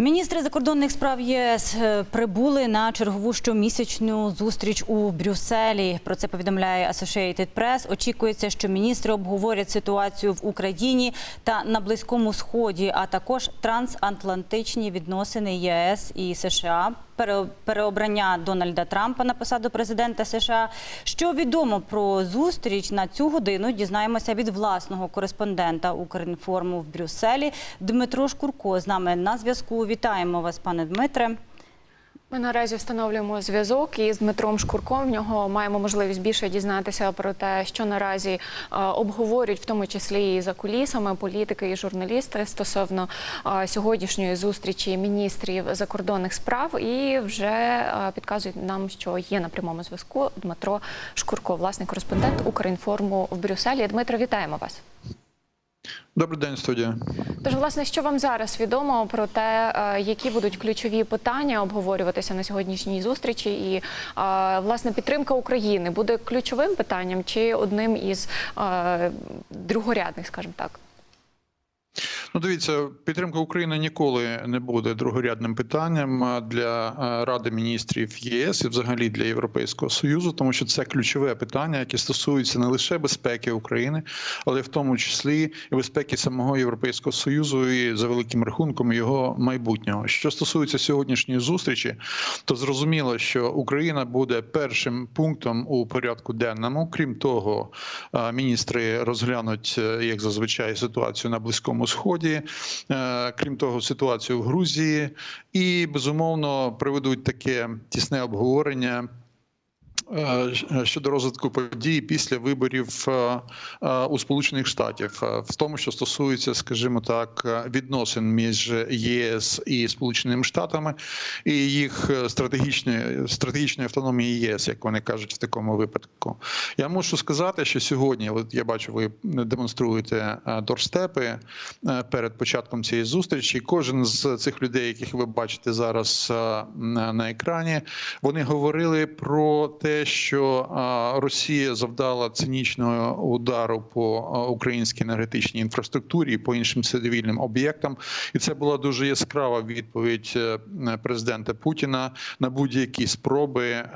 Міністри закордонних справ ЄС е, прибули на чергову щомісячну зустріч у Брюсселі. Про це повідомляє Associated Press. Очікується, що міністри обговорять ситуацію в Україні та на Близькому Сході, а також трансатлантичні відносини ЄС і США. Пере- Переобрання Дональда Трампа на посаду президента США. Що відомо про зустріч на цю годину? Дізнаємося від власного кореспондента Укрінформу в Брюсселі Дмитро Шкурко з нами на зв'язку. Вітаємо вас, пане Дмитре. Ми наразі встановлюємо зв'язок із Дмитром Шкурком. В нього маємо можливість більше дізнатися про те, що наразі е, обговорюють, в тому числі і за кулісами, політики і журналісти стосовно е, сьогоднішньої зустрічі міністрів закордонних справ. І вже е, підказують нам, що є на прямому зв'язку Дмитро Шкурко, власний кореспондент Укрінформу в Брюсселі. Дмитро, вітаємо вас. Добрий день, студія. Тож, власне, що вам зараз відомо про те, е, які будуть ключові питання обговорюватися на сьогоднішній зустрічі, і е, власне підтримка України буде ключовим питанням чи одним із е, другорядних, скажімо так. Ну, дивіться, підтримка України ніколи не буде другорядним питанням для Ради міністрів ЄС і взагалі для Європейського союзу, тому що це ключове питання, яке стосується не лише безпеки України, але в тому числі і безпеки самого Європейського союзу і за великим рахунком його майбутнього. Що стосується сьогоднішньої зустрічі, то зрозуміло, що Україна буде першим пунктом у порядку денному. Крім того, міністри розглянуть, е, як зазвичай, ситуацію на близькому сході, е, крім того, ситуацію в Грузії, і безумовно проведуть таке тісне обговорення. Е, Щодо розвитку подій після виборів е, е, у Сполучених Штатів, е, в тому, що стосується, скажімо так, е, відносин між ЄС і Сполученими Штатами і їх е, стратегічної стратегічної автономії ЄС, як вони кажуть, в такому випадку. Я мушу сказати, що сьогодні, от я бачу, ви демонструєте е, дорстепи е, перед початком цієї зустрічі. Кожен з цих людей, яких ви бачите зараз е, на екрані, вони говорили про те, що Росія завдала цинічного удару по українській енергетичній інфраструктурі і по іншим цивільним об'єктам, і це була дуже яскрава відповідь е, президента Путіна на будь-які спроби, е,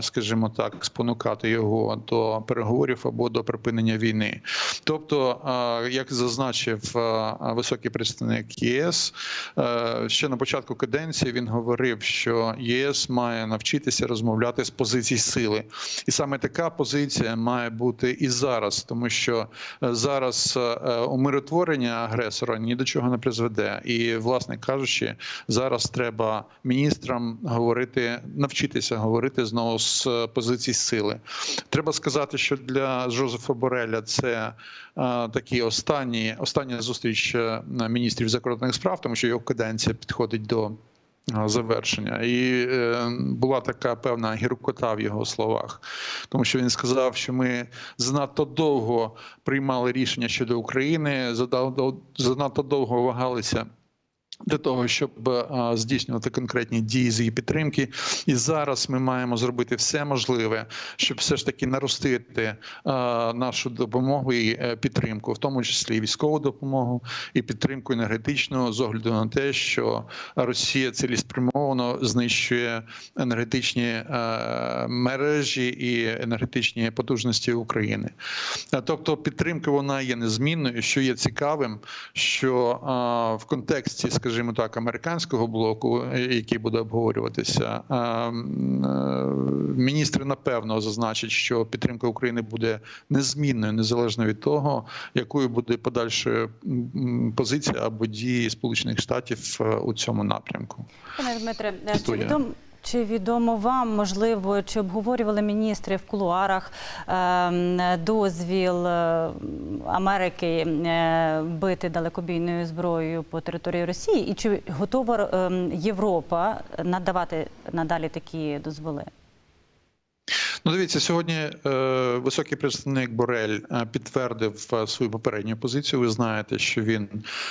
скажімо так, спонукати його до переговорів або до припинення війни. Тобто, е, як зазначив високий представник ЄС, ще на початку каденції він говорив, що ЄС має навчитися розмовляти з позицій сили, і саме така позиція має бути і зараз, тому що е, зараз е, умиротворення агресора ні до чого не призведе. І, власне кажучи, зараз треба міністрам говорити, навчитися говорити знову з е, позицій сили. Треба сказати, що для Жозефа Бореля це е, такі останні остання зустріч е, міністрів закордонних справ, тому що його каденція підходить до е, завершення, і е, була така певна гіркота в його словах, тому що він сказав, що ми занадто довго приймали рішення щодо України, занадто довго вагалися. Для того щоб е, здійснювати конкретні дії з її підтримки, і зараз ми маємо зробити все можливе, щоб все ж таки наростити е, нашу допомогу і е, підтримку, в тому числі військову допомогу і підтримку енергетичну, з огляду на те, що Росія цілеспрямовано знищує енергетичні мережі і енергетичні потужності України. Тобто, підтримка вона є незмінною. Що є цікавим, що в контексті, скажімо так, американського блоку, е, який буде обговорюватися, е, міністри напевно зазначать, що підтримка України буде незмінною, незалежно від того, якою буде подальша позиція або дії Сполучених Штатів е, у цьому напрямку. Пане Дмитре, чи відомо, чи відомо вам, можливо, чи обговорювали міністри в кулуарах ем, дозвіл е, Америки е, бити далекобійною зброєю по території Росії? І чи готова ем, Європа надавати надалі такі дозволи? Ну, дивіться, сьогодні е, високий представник Борель е, підтвердив е, свою попередню позицію. Ви знаєте, що він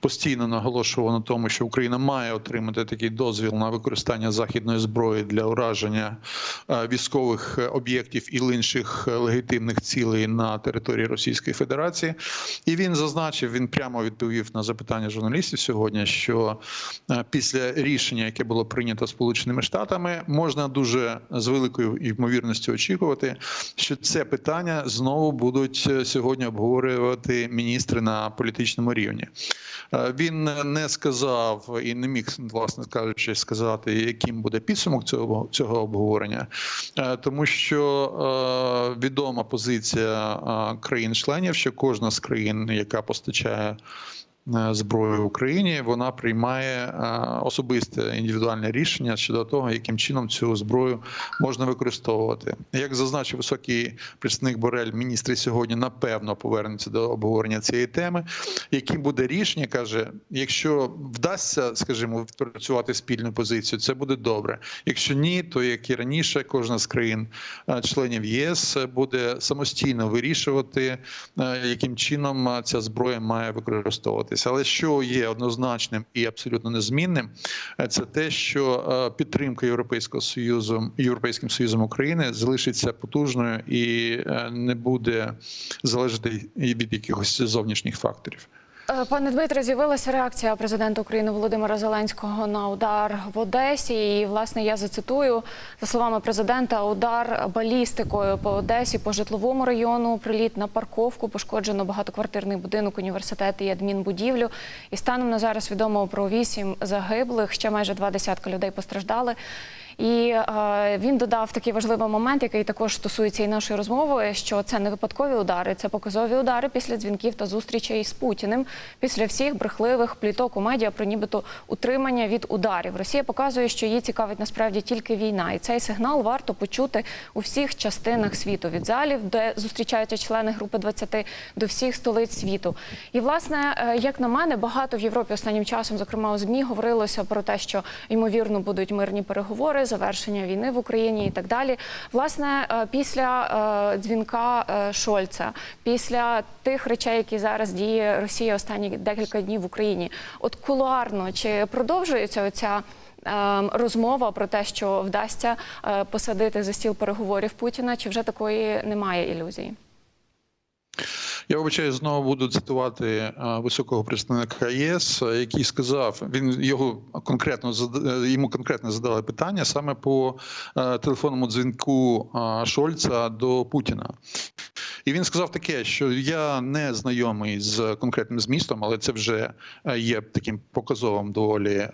постійно наголошував на тому, що Україна має отримати такий дозвіл на використання західної зброї для ураження е, військових об'єктів і інших легітимних цілей на території Російської Федерації. І він зазначив, він прямо відповів на запитання журналістів сьогодні, що після рішення, яке було прийнято Сполученими Штатами, можна дуже з великою ймовірністю очікувати, що це питання знову будуть е, сьогодні обговорювати міністри на політичному рівні. Е, Він не сказав і не міг, власне кажучи, сказати, яким буде підсумок цього цього обговорення, Е, тому що відома позиція країн-членів, що кожна з країн, яка постачає е, зброю Україні, вона приймає е, особисте індивідуальне рішення щодо того, яким чином цю зброю можна використовувати. Як зазначив високий представник Борель, міністри сьогодні напевно повернуться до обговорення цієї теми. Яким буде рішення, каже, якщо вдасться, скажімо, відпрацювати спільну позицію, це буде добре. Якщо ні, то як і раніше, кожна з країн е, членів ЄС буде самостійно вирішувати, яким чином ця зброя має використовуватися. Але що є однозначним і абсолютно незмінним, е, це те, що е, підтримка Європейського союзу Європейським союзом України залишиться потужною і е, не буде залежати від якихось зовнішніх факторів. Е, Пане Дмитре, з'явилася реакція президента України Володимира Зеленського на удар в Одесі. І власне я зацитую за словами президента: удар балістикою по Одесі, по житловому району, приліт на парковку, пошкоджено багатоквартирний будинок, університет і адмінбудівлю. І станом на зараз відомо про вісім загиблих. Ще майже два десятка людей постраждали. І е, він додав такий важливий момент, який також стосується і нашої розмови, що це не випадкові удари, це показові удари після дзвінків та зустрічей з Путіним, після всіх брехливих пліток у медіа про нібито утримання від ударів. Росія показує, що її цікавить насправді тільки війна, і цей сигнал варто почути у всіх частинах світу від залів, де зустрічаються члени групи 20, до всіх столиць світу. І власне, е, як на мене, багато в Європі останнім часом, зокрема у змі, говорилося про те, що ймовірно будуть мирні переговори, завершення війни в Україні і так далі. Власне, е, після е, дзвінка е, Шольца, після тих речей, які зараз діє Росія останні декілька днів в Україні, от кулуарно чи продовжується оця? Розмова про те, що вдасться посадити за стіл переговорів Путіна, чи вже такої немає ілюзії? Я вибачаю, знову буду цитувати е, високого представника ЄС, який сказав, він його конкретно е, йому конкретно задали питання саме по е, телефонному дзвінку Шольца до Путіна. І він сказав таке, що я не знайомий з конкретним змістом, але це вже є таким показовим доволі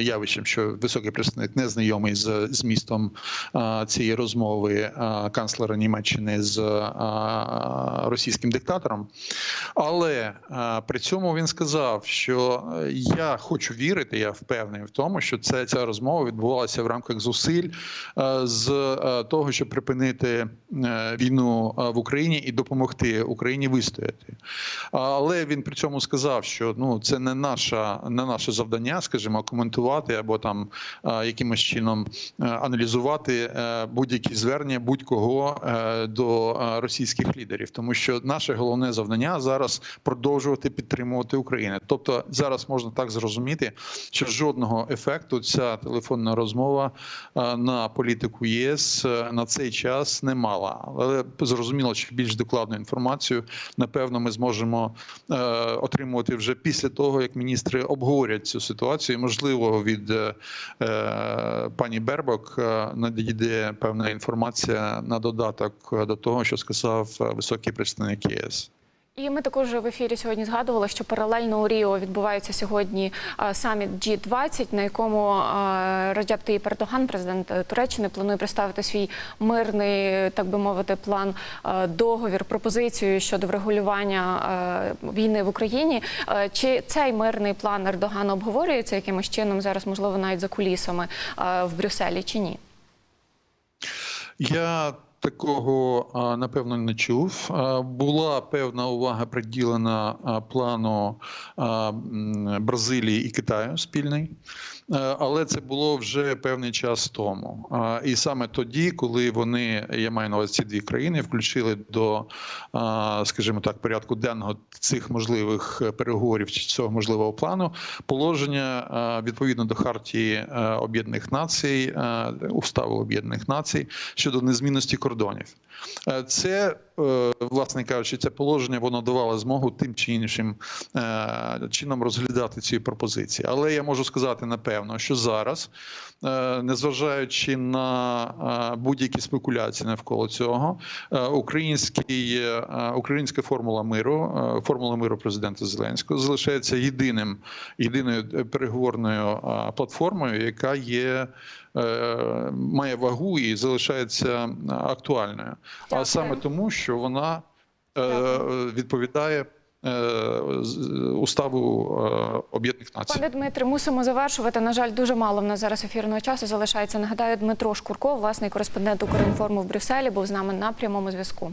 явищем, що високий представник не знайомий з змістом цієї розмови канцлера Німеччини з російським диктатором. Але е, при цьому він сказав, що е, я хочу вірити, я впевнений в тому, що це ця розмова відбувалася в рамках зусиль е, з того, щоб припинити війну в Україні і допомогти Україні вистояти. Але він при цьому сказав, що ну це не наша не наше завдання, скажімо, коментувати або там якимось чином аналізувати будь-які звернення будь-кого до російських лідерів, тому що наше головне завдання зараз продовжувати підтримувати Україну. Тобто зараз можна так зрозуміти, що жодного ефекту ця телефонна розмова е, на політику ЄС е, на цей час не мала. Але зрозуміло, що більш докладну інформацію напевно ми зможемо е, отримувати вже після того, як міністри обговорять цю ситуацію. Можливо, від пані Бербок надійде певна інформація на додаток до того, що сказав високий представник ЄС. І ми також в ефірі сьогодні згадували, що паралельно у Ріо відбувається сьогодні саміт G20, на якому Раджеп Таїп Ердоган, президент е, Туреччини, планує представити свій мирний, так би мовити, план е, договір, пропозицію щодо врегулювання е, війни в Україні. Чи цей мирний план Ердогана обговорюється якимось чином зараз, можливо, навіть за кулісами в Брюсселі, чи ні? Я такого напевно не чув. Була певна увага приділена плану Бразилії і Китаю спільний. Але це було вже певний час тому. І саме тоді, коли вони, я маю на увазі ці дві країни, включили до, скажімо так, порядку денного цих можливих е, переговорів чи цього можливого плану, положення відповідно до хартії е, Об'єднаних Націй, е, Уставу Об'єднаних Націй щодо незмінності кордонів. Е, Це, власне кажучи, це положення воно давало змогу тим чи іншим е, чином розглядати ці пропозиції. Але я можу сказати напевно, що зараз, е, незважаючи на е, будь-які спекуляції навколо цього, е, український, е, українська формула миру, е, формула миру президента Зеленського залишається єдиним єдиною е, переговорною е, платформою, яка є. е, Має вагу і залишається е, актуальною, а саме тому, що вона е, відповідає е, уставу е, Об'єднаних Націй. Пане Дмитре, мусимо завершувати. На жаль, дуже мало в нас зараз ефірного часу залишається. Нагадаю, Дмитро Шкурко, власний кореспондент Укрінформу в Брюсселі, був з нами на прямому зв'язку.